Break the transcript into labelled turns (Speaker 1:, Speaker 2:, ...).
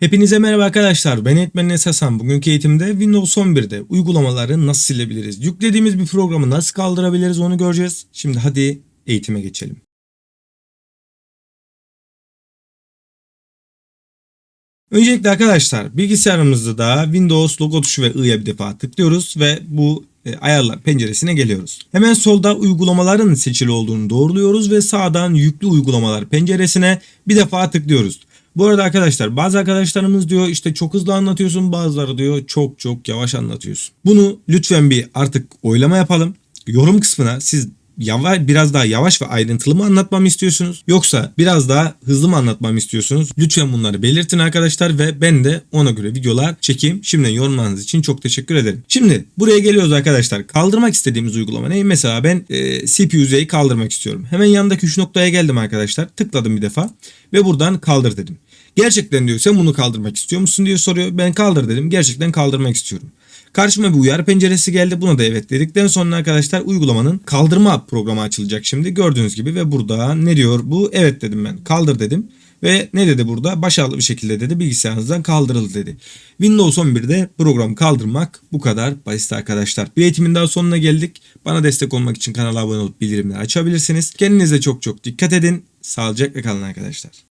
Speaker 1: Hepinize merhaba arkadaşlar. Ben eğitmenin Hasan. Bugünkü eğitimde Windows 11'de uygulamaları nasıl silebiliriz? Yüklediğimiz bir programı nasıl kaldırabiliriz onu göreceğiz. Şimdi hadi eğitime geçelim. Öncelikle arkadaşlar bilgisayarımızda da Windows logo tuşu ve i'ye bir defa tıklıyoruz ve bu e, ayarlar penceresine geliyoruz. Hemen solda uygulamaların seçili olduğunu doğruluyoruz ve sağdan yüklü uygulamalar penceresine bir defa tıklıyoruz. Bu arada arkadaşlar bazı arkadaşlarımız diyor işte çok hızlı anlatıyorsun bazıları diyor çok çok yavaş anlatıyorsun. Bunu lütfen bir artık oylama yapalım. Yorum kısmına siz yavaş biraz daha yavaş ve ayrıntılı mı anlatmamı istiyorsunuz yoksa biraz daha hızlı mı anlatmamı istiyorsunuz? Lütfen bunları belirtin arkadaşlar ve ben de ona göre videolar çekeyim. Şimdiden yorumlarınız için çok teşekkür ederim. Şimdi buraya geliyoruz arkadaşlar. Kaldırmak istediğimiz uygulama ne? Mesela ben e, CPU kaldırmak istiyorum. Hemen yanındaki 3 noktaya geldim arkadaşlar. Tıkladım bir defa ve buradan kaldır dedim. Gerçekten diyor sen bunu kaldırmak istiyor musun diye soruyor. Ben kaldır dedim. Gerçekten kaldırmak istiyorum. Karşıma bir uyarı penceresi geldi. Buna da evet dedikten sonra arkadaşlar uygulamanın kaldırma programı açılacak şimdi. Gördüğünüz gibi ve burada ne diyor bu? Evet dedim ben. Kaldır dedim. Ve ne dedi burada? Başarılı bir şekilde dedi bilgisayarınızdan kaldırıldı dedi. Windows 11'de program kaldırmak bu kadar basit arkadaşlar. Bir eğitimin daha sonuna geldik. Bana destek olmak için kanala abone olup bildirimleri açabilirsiniz. Kendinize çok çok dikkat edin. Sağlıcakla kalın arkadaşlar.